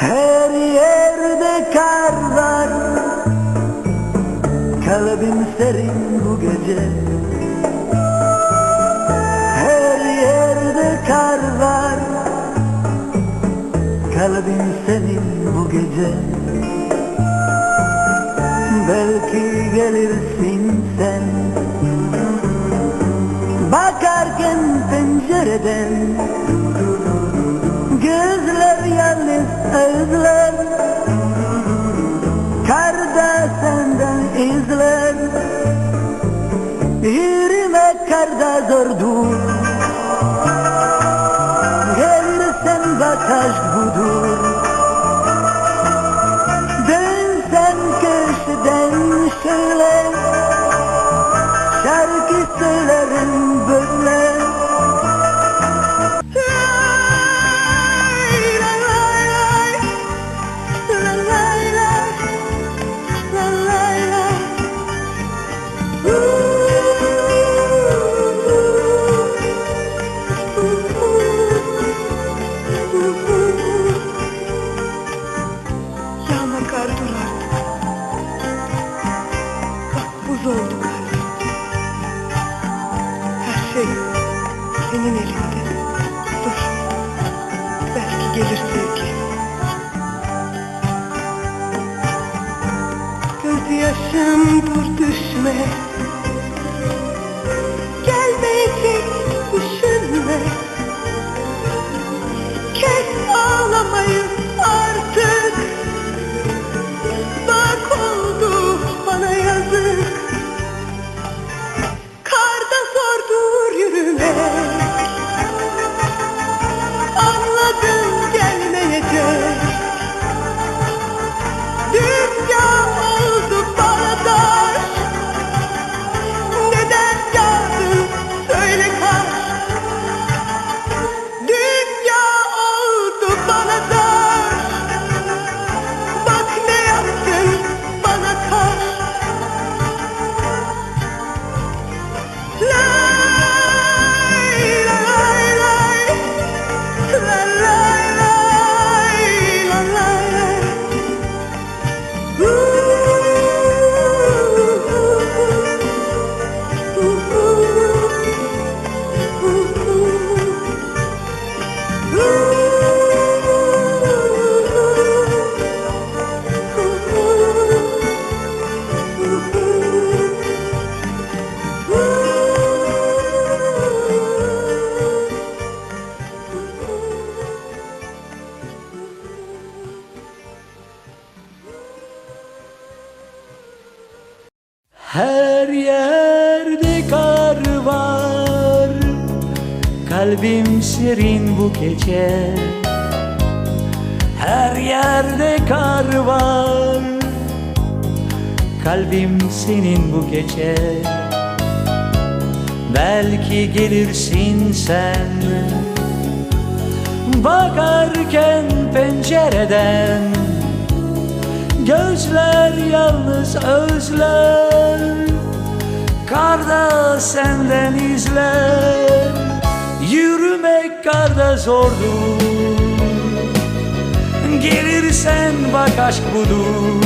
Her yerde kar var. Kalbim serin bu gece. Her yerde kar var. Kalbim senin bu gece. Belki gelirsin sen. Bakarken pencereden Gözler yalnız özler Karda senden izler. Yürümek karda zordur Gelirsen bak Bak buz oldu kalbim. Her şey senin elinde. Dur. Belki gelir sevgi. Gözyaşım dur düşme. love. Her yerde kar var. Kalbim serin bu gece. Her yerde kar var. Kalbim senin bu gece. Belki gelirsin sen. Bakarken pencereden Gözler yalnız özler senden izler Yürümek karda zordur. Gelirsen bak aşk budur.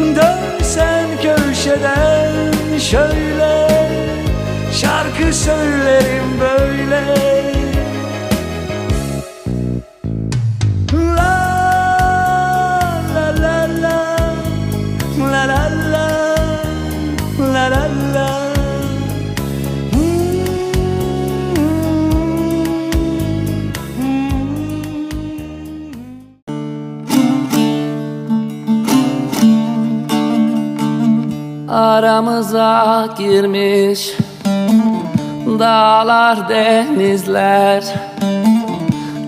Dönsen köşeden şöyle Şarkı söylerim böyle Aramıza girmiş Dağlar denizler.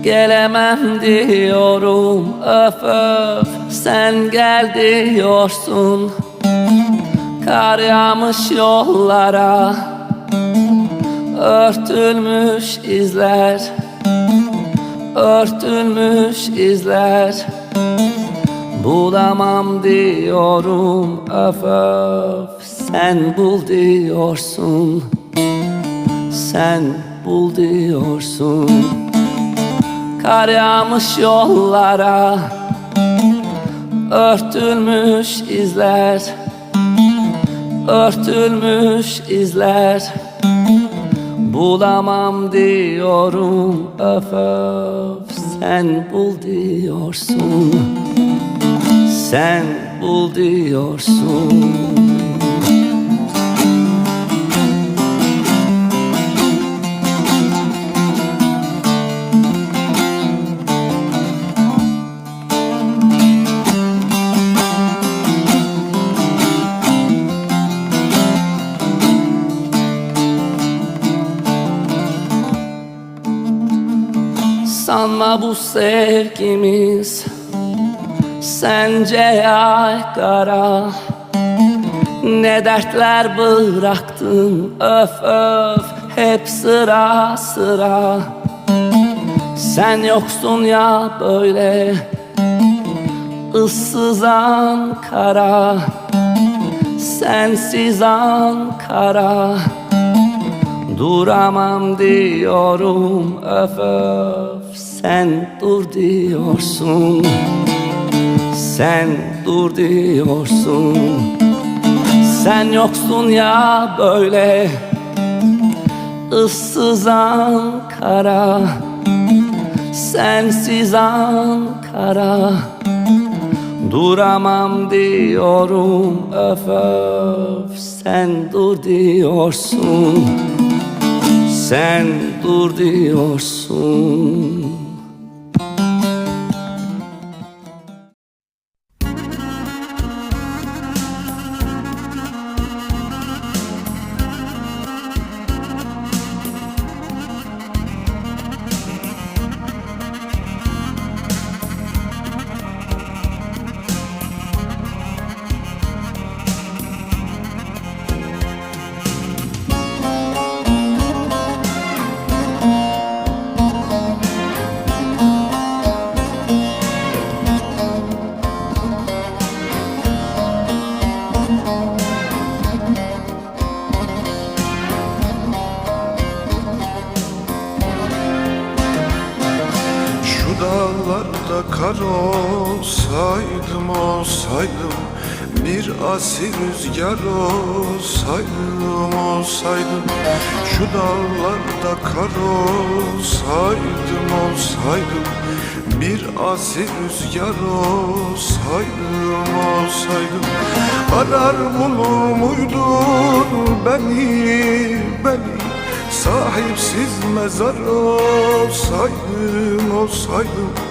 Gelemem diyorum öf öf Sen gel diyorsun. Kar yağmış yollara Örtülmüş izler. Örtülmüş izler Bulamam diyorum öf öf Sen bul diyorsun Sen bul diyorsun. Kar yağmış yollara Örtülmüş izler Örtülmüş izler. Bulamam diyorum öf öf Sen bul diyorsun Sen bul diyorsun. Sanma bu sevgimiz Sence yaygara Ne dertler bıraktın? Öf öf Hep sıra sıra. Sen yoksun ya böyle ıssız Ankara. Sensiz Ankara. Duramam diyorum öf öf Sen dur diyorsun Sen dur diyorsun. Sen yoksun ya böyle. Issız Ankara. Sensiz Ankara. Duramam diyorum öf öf. Sen dur diyorsun. Sen dur diyorsun dağlarda kar olsaydım olsaydım Bir asil rüzgar olsaydım olsaydım. Şu dağlarda kar olsaydım olsaydım Bir asil rüzgar olsaydım olsaydım. Arar bulur muydun beni beni? Sahipsiz mezar olsaydım olsaydım